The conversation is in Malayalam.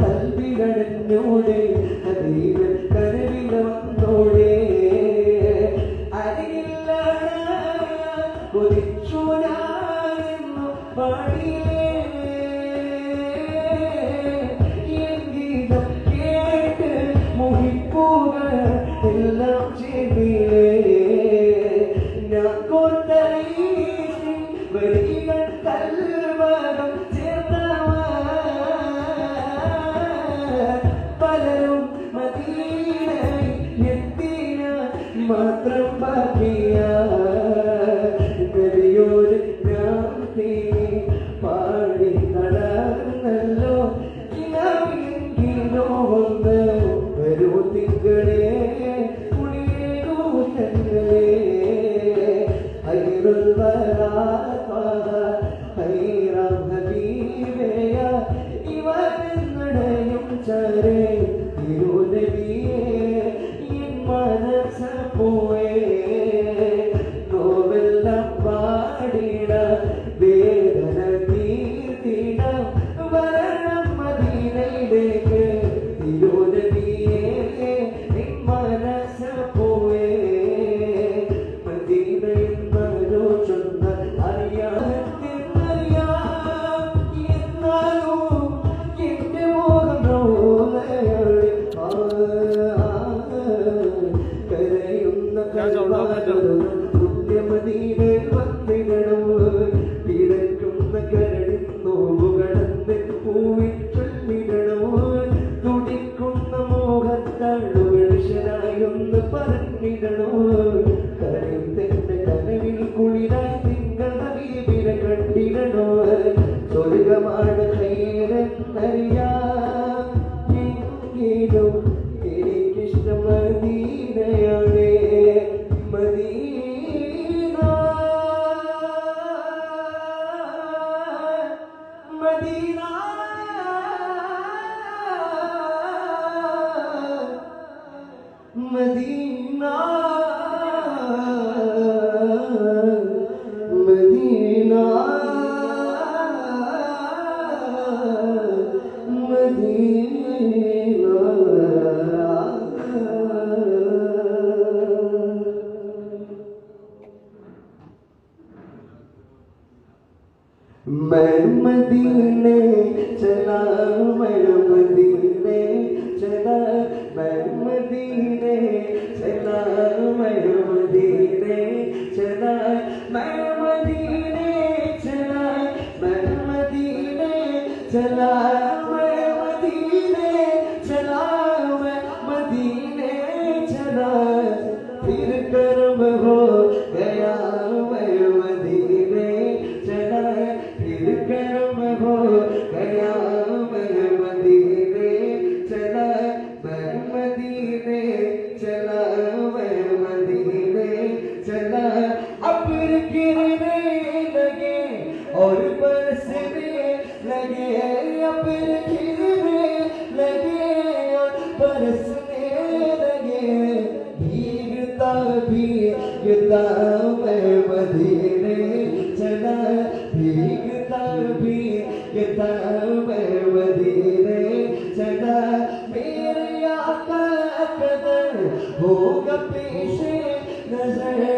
കൽവികടഞ്ഞോടെ അതീവൻ കരവില വന്നോടെ. അരികില്ല കൊതിച്ചു ഞാനെന്നു പാടിയേ ഗീതം കേട്ട് മോഹിപ്പുക എല്ലാം ചെയ്തില്ലേ? ഞാൻ കോർത്ത വരികൾ കൽവകം mantra pati മോഹത്താളുകളായൊന്ന് പറഞ്ഞിടണോ? കരയുന്ന കനവിൽ കുളിരായി തിങ്കൾ നവീപിനെ കണ്ടിടണോ? സ്വർഗമാണ് मैं मदीने चला, मैं मदीने चला, मैं मदीने चला, मैं मदीने चला, मैं मदीने चला, मैं मदीने चला, मैं मदीने चला। برس میں لگے اپنے لگے برس لگے بھیگتا بھیگتا میں مدینے چلا بھیگتا بھیگتا میں مدینے چلا میرے آقا ہوگا پیش نظر۔